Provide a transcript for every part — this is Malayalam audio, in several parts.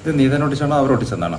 ഇത് നീ തന്നെ ഒട്ടിച്ചാണോ അവർ ഒട്ടിച്ചെന്നാണോ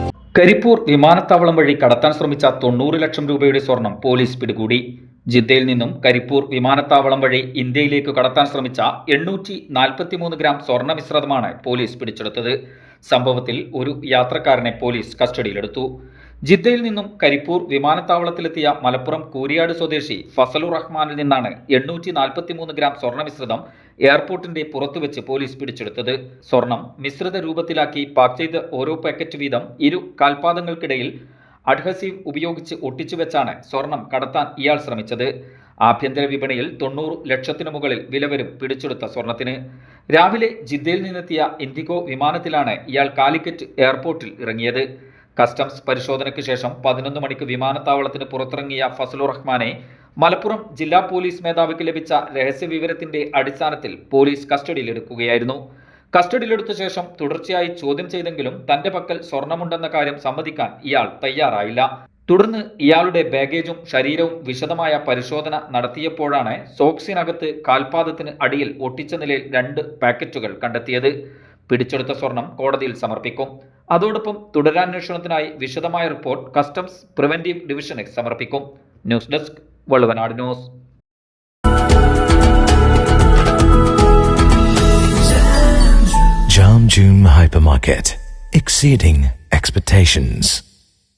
Karipur വിമാനത്താവളം വഴി കടത്താൻ ശ്രമിച്ച തൊണ്ണൂറ് ലക്ഷം രൂപയുടെ സ്വർണം പോലീസ് പിടികൂടി. ജിദ്ദയിൽ നിന്നും കരിപ്പൂർ വിമാനത്താവളം വഴി ഇന്ത്യയിലേക്ക് കടത്താൻ ശ്രമിച്ച എണ്ണൂറ്റി നാൽപ്പത്തിമൂന്ന് ഗ്രാം സ്വർണ മിശ്രിതമാണ് പോലീസ് പിടിച്ചെടുത്തത്. സംഭവത്തിൽ ഒരു യാത്രക്കാരനെ പോലീസ് കസ്റ്റഡിയിലെടുത്തു. ജിദ്ദയിൽ നിന്നും കരിപ്പൂർ വിമാനത്താവളത്തിലെത്തിയ മലപ്പുറം കൂരിയാട് സ്വദേശി ഫസലുർ റഹ്മാനിൽ നിന്നാണ് എണ്ണൂറ്റി നാൽപ്പത്തിമൂന്ന് ഗ്രാം സ്വർണ മിശ്രിതം എയർപോർട്ടിന്റെ പുറത്തുവെച്ച് പോലീസ് പിടിച്ചെടുത്തത്. സ്വർണം മിശ്രിത രൂപത്തിലാക്കി പാക്ക് ചെയ്ത ഓരോ പാക്കറ്റ് വീതം ഇരു കാൽപാദങ്ങൾക്കിടയിൽ അഡ്ഹസീവ് ഉപയോഗിച്ച് ഒട്ടിച്ചു വെച്ചാണ് സ്വർണം കടത്താൻ ഇയാൾ ശ്രമിച്ചത്. ആഭ്യന്തര വിപണിയിൽ തൊണ്ണൂറ് ലക്ഷത്തിനു മുകളിൽ വില വരും പിടിച്ചെടുത്ത സ്വർണത്തിന്. രാവിലെ ജിദ്ദയിൽ നിന്നെത്തിയ ഇൻഡിഗോ വിമാനത്തിലാണ് ഇയാൾ കാലിക്കറ്റ് എയർപോർട്ടിൽ ഇറങ്ങിയത്. കസ്റ്റംസ് പരിശോധനയ്ക്ക് ശേഷം പതിനൊന്ന് മണിക്ക് വിമാനത്താവളത്തിന് പുറത്തിറങ്ങിയ ഫസലുർ റഹ്മാനെ മലപ്പുറം ജില്ലാ പോലീസ് മേധാവിക്ക് ലഭിച്ച രഹസ്യ വിവരത്തിന്റെ അടിസ്ഥാനത്തിൽ പോലീസ് കസ്റ്റഡിയിലെടുക്കുകയായിരുന്നു. കസ്റ്റഡിയിലെടുത്ത ശേഷം തുടർച്ചയായി ചോദ്യം ചെയ്തെങ്കിലും തന്റെ പക്കൽ സ്വർണമുണ്ടെന്ന കാര്യം സമ്മതിക്കാൻ ഇയാൾ തയ്യാറായില്ല. തുടർന്ന് ഇയാളുടെ ബാഗേജും ശരീരവും വിശദമായ പരിശോധന നടത്തിയപ്പോഴാണ് സോക്സിനകത്ത് കാൽപാദത്തിന് അടിയിൽ ഒട്ടിച്ച നിലയിൽ രണ്ട് പാക്കറ്റുകൾ കണ്ടെത്തിയത്. പിടിച്ചെടുത്ത സ്വർണം കോടതിയിൽ സമർപ്പിക്കും. അതോടൊപ്പം തുടരന്വേഷണത്തിനായി വിശദമായ റിപ്പോർട്ട് കസ്റ്റംസ് പ്രിവന്റീവ് ഡിവിഷന് സമർപ്പിക്കും. News desk Valluvanad news.